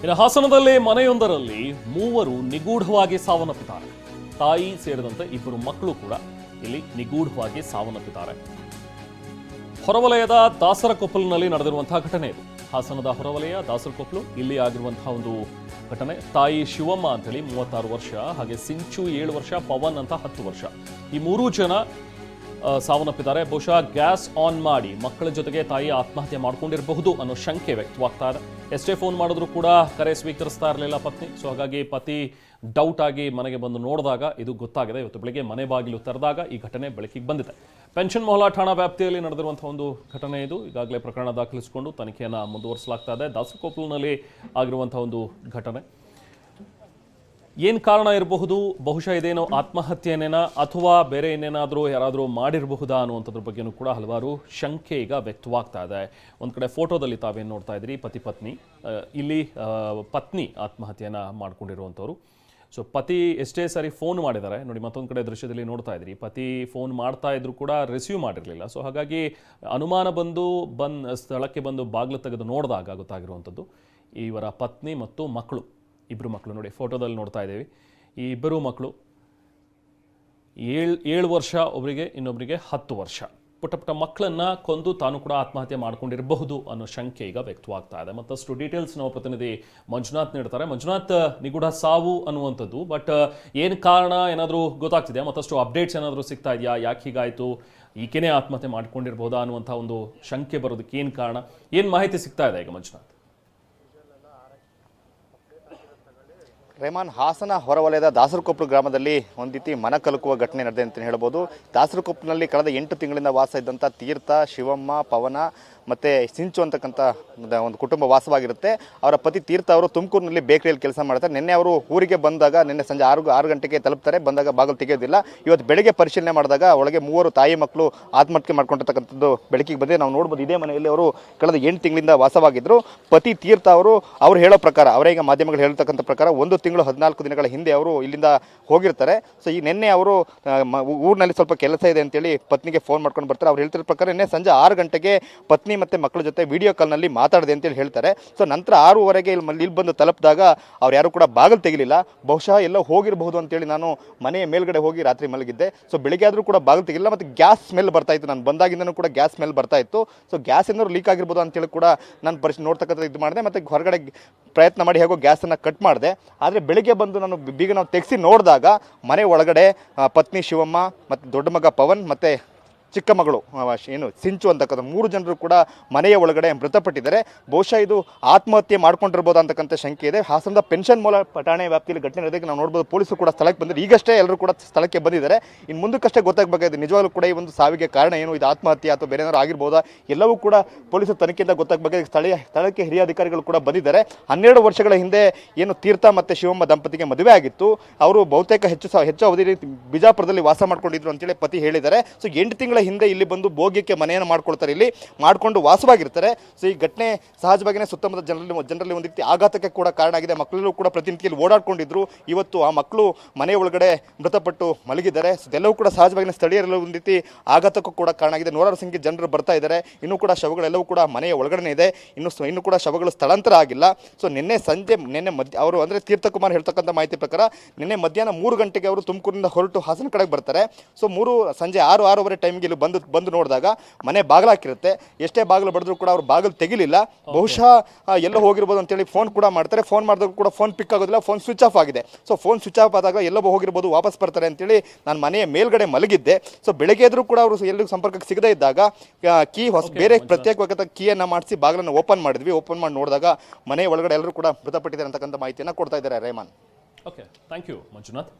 ಇನ್ನು ಹಾಸನದಲ್ಲಿ ಮನೆಯೊಂದರಲ್ಲಿ ಮೂವರು ನಿಗೂಢವಾಗಿ ಸಾವನ್ನಪ್ಪಿದ್ದಾರೆ. ತಾಯಿ ಸೇರಿದಂತೆ ಇಬ್ಬರು ಮಕ್ಕಳು ಕೂಡ ಇಲ್ಲಿ ನಿಗೂಢವಾಗಿ ಸಾವನ್ನಪ್ಪಿದ್ದಾರೆ. ಹೊರವಲಯದ ದಾಸರಕೊಪ್ಪಲಿನಲ್ಲಿ ನಡೆದಿರುವಂತಹ ಘಟನೆ ಇದು. ಹಾಸನದ ಹೊರವಲಯ ದಾಸರಕೊಪ್ಪಲು ಇಲ್ಲಿ ಆಗಿರುವಂತಹ ಒಂದು ಘಟನೆ. ತಾಯಿ ಶಿವಮ್ಮ ಅಂತೇಳಿ ಮೂವತ್ತಾರು ವರ್ಷ, ಹಾಗೆ ಸಿಂಚು ಏಳು ವರ್ಷ, ಪವನ್ ಅಂತ ಹತ್ತು ವರ್ಷ. ಈ ಮೂರೂ ಜನ ಸಾವನ್ನಪ್ಪಿದ್ದಾರೆ. ಬಹುಶಃ ಗ್ಯಾಸ್ ಆನ್ ಮಾಡಿ ಮಕ್ಕಳ ಜೊತೆಗೆ ತಾಯಿ ಆತ್ಮಹತ್ಯೆ ಮಾಡ್ಕೊಂಡಿರಬಹುದು ಅನ್ನೋ ಶಂಕೆ ವ್ಯಕ್ತವಾಗ್ತಾ ಇದೆ. ಎಷ್ಟೇ ಫೋನ್ ಮಾಡಿದ್ರು ಕೂಡ ಕರೆ ಸ್ವೀಕರಿಸ್ತಾ ಇರಲಿಲ್ಲ ಪತ್ನಿ. ಸೊ ಹಾಗಾಗಿ ಪತಿ ಡೌಟ್ ಆಗಿ ಮನೆಗೆ ಬಂದು ನೋಡಿದಾಗ ಇದು ಗೊತ್ತಾಗಿದೆ. ಇವತ್ತು ಬೆಳಿಗ್ಗೆ ಮನೆ ಬಾಗಿಲು ತೆರೆದಾಗ ಈ ಘಟನೆ ಬೆಳಕಿಗೆ ಬಂದಿದೆ. ಪೆನ್ಷನ್ ಮೊಹಲಾ ಠಾಣಾ ವ್ಯಾಪ್ತಿಯಲ್ಲಿ ನಡೆದಿರುವಂಥ ಒಂದು ಘಟನೆ ಇದು. ಈಗಾಗಲೇ ಪ್ರಕರಣ ದಾಖಲಿಸಿಕೊಂಡು ತನಿಖೆಯನ್ನು ಮುಂದುವರಿಸಲಾಗ್ತಾ ಇದೆ. ದಾಸರಕೊಪ್ಪಲಿನಲ್ಲಿ ಆಗಿರುವಂತಹ ಒಂದು ಘಟನೆ. ಏನು ಕಾರಣ ಇರಬಹುದು? ಬಹುಶಃ ಇದೇನೋ ಆತ್ಮಹತ್ಯೆನೇನಾ ಅಥವಾ ಬೇರೆ ಇನ್ನೇನಾದರೂ ಯಾರಾದರೂ ಮಾಡಿರಬಹುದಾ ಅನ್ನುವಂಥದ್ರ ಬಗ್ಗೆನೂ ಕೂಡ ಹಲವಾರು ಶಂಕೆ ಈಗ ವ್ಯಕ್ತವಾಗ್ತಾ ಇದೆ. ಒಂದು ಕಡೆ ಫೋಟೋದಲ್ಲಿ ತಾವೇನು ನೋಡ್ತಾ ಇದ್ದೀರಿ ಪತಿ, ಪತ್ನಿ. ಇಲ್ಲಿ ಪತ್ನಿ ಆತ್ಮಹತ್ಯೆಯನ್ನು ಮಾಡ್ಕೊಂಡಿರುವಂಥವ್ರು. ಸೊ, ಪತಿ ಎಷ್ಟೇ ಸಾರಿ ಫೋನ್ ಮಾಡಿದ್ದಾರೆ ನೋಡಿ ಮತ್ತೊಂದು ಕಡೆ ದೃಶ್ಯದಲ್ಲಿ ನೋಡ್ತಾ ಇದ್ರಿ. ಪತಿ ಫೋನ್ ಮಾಡ್ತಾ ಇದ್ರು ಕೂಡ ರಿಸೀವ್ ಮಾಡಿರಲಿಲ್ಲ. ಸೊ, ಹಾಗಾಗಿ ಅನುಮಾನ ಬಂದು, ಬಂದ್, ಸ್ಥಳಕ್ಕೆ ಬಂದು ಬಾಗಿಲು ತೆಗೆದು ನೋಡಿದಾಗ ಗೊತ್ತಾಗಿರುವಂಥದ್ದು, ಇವರ ಪತ್ನಿ ಮತ್ತು ಮಕ್ಕಳು. ಇಬ್ಬರು ಮಕ್ಕಳು ನೋಡಿ, ಫೋಟೋದಲ್ಲಿ ನೋಡ್ತಾ ಇದ್ದೀವಿ. ಈ ಇಬ್ಬರು ಮಕ್ಕಳು ಏಳು ಏಳು ವರ್ಷ ಒಬ್ಬರಿಗೆ ಇನ್ನೊಬ್ಬರಿಗೆ ಹತ್ತು ವರ್ಷ. ಪುಟ್ಟ ಪುಟ್ಟ ಮಕ್ಕಳನ್ನ ಕೊಂದು ತಾನು ಕೂಡ ಆತ್ಮಹತ್ಯೆ ಮಾಡ್ಕೊಂಡಿರಬಹುದು ಅನ್ನೋ ಶಂಕೆ ಈಗ ವ್ಯಕ್ತವಾಗ್ತಾ ಇದೆ. ಮತ್ತಷ್ಟು ಡೀಟೇಲ್ಸ್ ನಾವು ಪ್ರತಿನಿಧಿ ಮಂಜುನಾಥ್ ನೀಡ್ತಾರೆ. ಮಂಜುನಾಥ್, ನಿಗೂಢ ಸಾವು ಅನ್ನುವಂಥದ್ದು ಬಟ್ ಏನು ಕಾರಣ ಏನಾದರೂ ಗೊತ್ತಾಗ್ತಿದೆ ಮತ್ತಷ್ಟು ಅಪ್ಡೇಟ್ಸ್ ಏನಾದರೂ ಸಿಗ್ತಾ ಇದೆಯಾ? ಯಾಕೆ ಹೀಗಾಯಿತು? ಈಕೆನೇ ಆತ್ಮಹತ್ಯೆ ಮಾಡ್ಕೊಂಡಿರ್ಬೋದಾ ಅನ್ನುವಂಥ ಒಂದು ಶಂಕೆ ಬರೋದಕ್ಕೆ ಏನು ಕಾರಣ? ಏನು ಮಾಹಿತಿ ಸಿಗ್ತಾ ಇದೆ ಈಗ ಮಂಜುನಾಥ್? ರೆಹಮಾನ್ ಹಾಸನ ಹೊರವಲಯದ ದಾಸರಕೊಪ್ಪಲು ಗ್ರಾಮದಲ್ಲಿ ಒಂದಿತಿ ಮನ ಕಲಕುವ ಘಟನೆ ನಡೆದಿದೆ ಅಂತ ಹೇಳ್ಬೋದು. ದಾಸರಕೊಪ್ಪಲಿನಲ್ಲಿ ಕಳೆದ ಎಂಟು ತಿಂಗಳಿಂದ ವಾಸ ಇದ್ದಂಥ ತೀರ್ಥ ಶಿವಮ್ಮ, ಪವನ ಮತ್ತು ಸಿಂಚು ಅಂತಕ್ಕಂಥ ಒಂದು- ಕುಟುಂಬ ವಾಸವಾಗಿರುತ್ತೆ. ಅವರ ಪತಿ ತೀರ್ಥ ಅವರು ತುಮಕೂರಿನಲ್ಲಿ ಬೇಕರಿಯಲ್ಲಿ ಕೆಲಸ ಮಾಡ್ತಾರೆ. ನಿನ್ನೆ ಅವರು ಊರಿಗೆ ಬಂದಾಗ, ನಿನ್ನೆ ಸಂಜೆ ಆರು ಆರು ಗಂಟೆಗೆ ತಲುಪ್ತಾರೆ. ಬಂದಾಗ ಬಾಗಿಲು ತೆಗೆಯೋದಿಲ್ಲ. ಇವತ್ತು ಬೆಳಗ್ಗೆ ಪರಿಶೀಲನೆ ಮಾಡಿದಾಗ ಒಳಗೆ ಮೂವರು ತಾಯಿ ಮಕ್ಕಳು ಆತ್ಮಹತ್ಯೆ ಮಾಡ್ಕೊಂಡಿರ್ತಕ್ಕಂಥದ್ದು ಬೆಳಕಿಗೆ ಬಂದಿದೆ. ನಾವು ನೋಡ್ಬೋದು ಇದೇ ಮನೆಯಲ್ಲಿ ಅವರು ಕಳೆದ ಎಂಟು ತಿಂಗಳಿಂದ ವಾಸವಾಗಿದ್ದರು ಪತಿ ತೀರ್ಥ ಅವರು, ಅವ್ರು ಹೇಳೋ ಪ್ರಕಾರ, ಅವರೇ ಈಗ ಮಾಧ್ಯಮಗಳು ಹೇಳ್ತಕ್ಕಂಥ ಪ್ರಕಾರ ಒಂದು ತಿಂಗಳು ಹದಿನಾಲ್ಕು ದಿನಗಳ ಹಿಂದೆ ಅವರು ಇಲ್ಲಿಂದ ಹೋಗಿರ್ತಾರೆ. ಸೊ, ಈ ನಿನ್ನೆ ಅವರು ಊರಿನಲ್ಲಿ ಸ್ವಲ್ಪ ಕೆಲಸ ಇದೆ ಅಂತೇಳಿ ಪತ್ನಿಗೆ ಫೋನ್ ಮಾಡ್ಕೊಂಡು ಬರ್ತಾರೆ. ಅವ್ರು ಹೇಳ್ತಿರೋ ಪ್ರಕಾರ ನಿನ್ನೆ ಸಂಜೆ ಆರು ಗಂಟೆಗೆ ಪತ್ನಿ ಮತ್ತು ಮಕ್ಕಳ ಜೊತೆ ವಿಡಿಯೋ ಕಾಲ್ನಲ್ಲಿ ಮಾತಾಡಿದೆ ಅಂತೇಳಿ ಹೇಳ್ತಾರೆ. ಸೊ ನಂತರ ಆರೂವರೆಗೆ ಇಲ್ಲಿ ಇಲ್ಲಿ ಬಂದು ತಲುಪಿದಾಗ ಅವ್ರು ಯಾರು ಕೂಡ ಬಾಗಿಲು ತೆಗಿಲಿಲ್ಲ. ಬಹುಶಃ ಎಲ್ಲೋ ಹೋಗಿರಬಹುದು ಅಂತೇಳಿ ನಾನು ಮನೆಯ ಮೇಲ್ಗಡೆ ಹೋಗಿ ರಾತ್ರಿ ಮಲಗಿದ್ದೆ. ಸೊ ಬೆಳಿಗ್ಗೆ ಆದರೂ ಕೂಡ ಬಾಗಿಲು ತೆಗಿಲಿಲ್ಲ ಮತ್ತು ಗ್ಯಾಸ್ ಸ್ಮೆಲ್ ಬರ್ತಾ ಇತ್ತು. ನಾನು ಬಂದಾಗಿಂದನೂ ಕೂಡ ಗ್ಯಾಸ್ ಸ್ಮೆಲ್ ಬರ್ತಾ ಇತ್ತು. ಸೊ ಗ್ಯಾಸ್ ಏನಾದ್ರು ಲೀಕ್ ಆಗಿರ್ಬೋದು ಅಂತೇಳಿ ಕೂಡ ನಾನು ಪರಿಶ್ ನೋಡ್ತಕ್ಕಂಥ ಇದು ಮಾಡಿದೆ. ಮತ್ತು ಹೊರಗಡೆ ಪ್ರಯತ್ನ ಮಾಡಿ ಹೇಗೋ ಗ್ಯಾಸನ್ನು ಕಟ್ ಮಾಡಿದೆ. ಆದರೆ ಬೆಳಿಗ್ಗೆ ಬಂದು ನಾನು ಬೀಗ ನಾವು ತೆಗೆಸಿ ನೋಡಿದಾಗ ಮನೆ ಒಳಗಡೆ ಪತ್ನಿ ಶಿವಮ್ಮ ಮತ್ತು ದೊಡ್ಡ ಮಗ ಪವನ್ ಮತ್ತು ಚಿಕ್ಕ ಮಗಳು ಏನು, ಸಿಂಚು ಅಂತಕ್ಕಂಥ ಮೂರು ಜನರು ಕೂಡ ಮನೆಯ ಒಳಗಡೆ ಮೃತಪಟ್ಟಿದ್ದಾರೆ. ಬಹುಶಃ ಇದು ಆತ್ಮಹತ್ಯೆ ಮಾಡ್ಕೊಂಡಿರ್ಬೋದು ಅಂತಕ್ಕಂಥ ಶಂಕೆ ಇದೆ. ಹಾಸನದ ಪೆನ್ಷನ್ ಮೂಲ ಪಠಾಣೆ ವ್ಯಾಪ್ತಿಯಲ್ಲಿ ಘಟನೆ ನಡೆದಕ್ಕೆ ನಾವು ನೋಡ್ಬೋದು ಪೊಲೀಸರು ಕೂಡ ಸ್ಥಳಕ್ಕೆ ಬಂದಿದ್ದಾರೆ. ಈಗಷ್ಟೇ ಎಲ್ಲರೂ ಕೂಡ ಸ್ಥಳಕ್ಕೆ ಬಂದಿದ್ದಾರೆ. ಇನ್ನು ಮುಂದಕ್ಕಷ್ಟೇ ಗೊತ್ತಾಗಬೇಕಾಗಿದೆ ನಿಜವಾಗ್ಲೂ ಕೂಡ ಈ ಒಂದು ಸಾವಿಗೆ ಕಾರಣ ಏನು? ಇದು ಆತ್ಮಹತ್ಯೆ ಅಥವಾ ಬೇರೆ ಏನಾದ್ರು ಆಗಿರ್ಬೋದಾ? ಎಲ್ಲವೂ ಕೂಡ ಪೊಲೀಸರು ತನಿಖೆಯಿಂದ ಗೊತ್ತಾಗಬೇಕಾಗಿದೆ ಸ್ಥಳೀಯ, ಸ್ಥಳಕ್ಕೆ ಹಿರಿಯ ಅಧಿಕಾರಿಗಳು ಕೂಡ ಬಂದಿದ್ದಾರೆ. ಹನ್ನೆರಡು ವರ್ಷಗಳ ಹಿಂದೆ ಏನು ತೀರ್ಥ ಮತ್ತು ಶಿವಮ್ಮ ದಂಪತಿಗೆ ಮದುವೆ ಆಗಿತ್ತು. ಅವರು ಬಹುತೇಕ ಹೆಚ್ಚು ಹೆಚ್ಚು ಅವಧಿ ಬಿಜಾಪುರದಲ್ಲಿ ವಾಸ ಮಾಡ್ಕೊಂಡಿದ್ರು ಅಂತೇಳಿ ಪತಿ ಹೇಳಿದ್ದಾರೆ. ಸೊ, ಎಂಟು ತಿಂಗಳ ಹಿಂದೆ ಇಲ್ಲಿ ಬಂದು ಭೋಗ್ಯಕ್ಕೆ ಮನೆಯನ್ನು ಮಾಡ್ಕೊಳ್ತಾರೆ. ಇಲ್ಲಿ ಮಾಡಿಕೊಂಡು ವಾಸವಾಗಿರ್ತಾರೆ. ಸೊ ಈ ಘಟನೆ ಸಹಜವಾಗಿಯೇ ಸುತ್ತಮುತ್ತ ಜನರಲ್ಲಿ ಜನರಲ್ಲಿ ಒಂದು ರೀತಿ ಆಘಾತಕ್ಕೆ ಕೂಡ ಕಾರಣ ಆಗಿದೆ. ಮಕ್ಕಳು ಕೂಡ ಪ್ರತಿನಿತ್ಯಲ್ಲಿ ಓಡಾಡ್ಕೊಂಡಿದ್ರು. ಇವತ್ತು ಆ ಮಕ್ಕಳು ಮನೆ ಒಳಗಡೆ ಮೃತಪಟ್ಟು ಮಲಗಿದ್ದಾರೆ. ಸೊ ಇದೆಲ್ಲವೂ ಕೂಡ ಸಹಜವಾಗಿನ ಸ್ಥಳೀಯರಲ್ಲಿ ಒಂದು ರೀತಿ ಆಘಾತಕ್ಕೂ ಕೂಡ ಕಾರಣ ಆಗಿದೆ. ನೂರಾರು ಸಂಖ್ಯೆ ಜನರು ಬರ್ತಾ ಇದ್ದಾರೆ. ಇನ್ನೂ ಕೂಡ ಶವಗಳೆಲ್ಲವೂ ಕೂಡ ಮನೆಯ ಒಳಗಡೆ ಇದೆ. ಇನ್ನು ಇನ್ನೂ ಕೂಡ ಶವಗಳು ಸ್ಥಳಾಂತರ ಆಗಿಲ್ಲ. ಸೊ ನಿನ್ನೆ ಸಂಜೆ, ನಿನ್ನೆ ಮಧ್ಯ, ಅವರು ಅಂದರೆ ತೀರ್ಥಕುಮಾರ್ ಹೇಳ್ತಕ್ಕಂಥ ಮಾಹಿತಿ ಪ್ರಕಾರ ನಿನ್ನೆ ಮಧ್ಯಾಹ್ನ ಮೂರು ಗಂಟೆಗೆ ಅವರು ತುಮಕೂರಿನಿಂದ ಹೊರಟು ಹಾಸನ ಕಡೆಗೆ ಬರ್ತಾರೆ. ಸೊ ಮೂರು, ಸಂಜೆ ಆರು, ಆರೂವರೆ ಟೈಮ್ಗೆ ಇಲ್ಲಿ ಬಂದು ಬಂದು ನೋಡಿದಾಗ ಮನೆ ಬಾಗಿಲು ಹಾಕಿರುತ್ತೆ. ಎಷ್ಟೇ ಬಾಗಿಲು ಬಡಿದ್ರು ಕೂಡ ಅವ್ರು ಬಾಗಿಲು ತೆಗಿಲಿಲ್ಲ. ಬಹುಶಃ ಎಲ್ಲೋ ಹೋಗಿರ್ಬೋದು ಅಂತೇಳಿ ಫೋನ್ ಕೂಡ ಮಾಡ್ತಾರೆ. ಫೋನ್ ಮಾಡಿದ್ರು ಕೂಡ ಫೋನ್ ಪಿಕ್ ಆಗೋದಿಲ್ಲ ಫೋನ್ ಸ್ವಿಚ್ ಆಫ್ ಆಗಿದೆ. ಸೊ ಫೋನ್ ಸ್ವಿಚ್ ಆಫ್ ಆದಾಗ ಎಲ್ಲೋ ಹೋಗಿರ್ಬೋದು ವಾಪಸ್ ಬರ್ತಾರೆ ಅಂತೇಳಿ ನಾನು ಮನೆಯ ಮೇಲ್ಗಡೆ ಮಲಗಿದ್ದೆ. ಸೊ ಬೆಳಗ್ಗೆ ಎದ್ರು ಕೂಡ ಅವರು ಎಲ್ಲರಿಗೂ ಸಂಪರ್ಕಕ್ಕೆ ಸಿಗದೇ ಇದ್ದಾಗ ಕೀ ಹೊಸ ಬೇರೆ ಪ್ರತ್ಯೇಕವಾದ ಕೀಯನ್ನು ಮಾಡಿಸಿ ಬಾಗಿಲನ್ನು ಓಪನ್ ಮಾಡಿದ್ವಿ. ಓಪನ್ ಮಾಡಿ ನೋಡಿದಾಗ ಮನೆ ಒಳಗಡೆ ಎಲ್ಲರೂ ಕೂಡ ಮೃತಪಟ್ಟಿದ್ದಾರೆ ಅಂತಕ್ಕಂಥ ಮಾಹಿತಿಯನ್ನು ಕೊಡ್ತಾ ಇದ್ದಾರೆ ರೇಮಾನ್. Okay thank you Manjunath.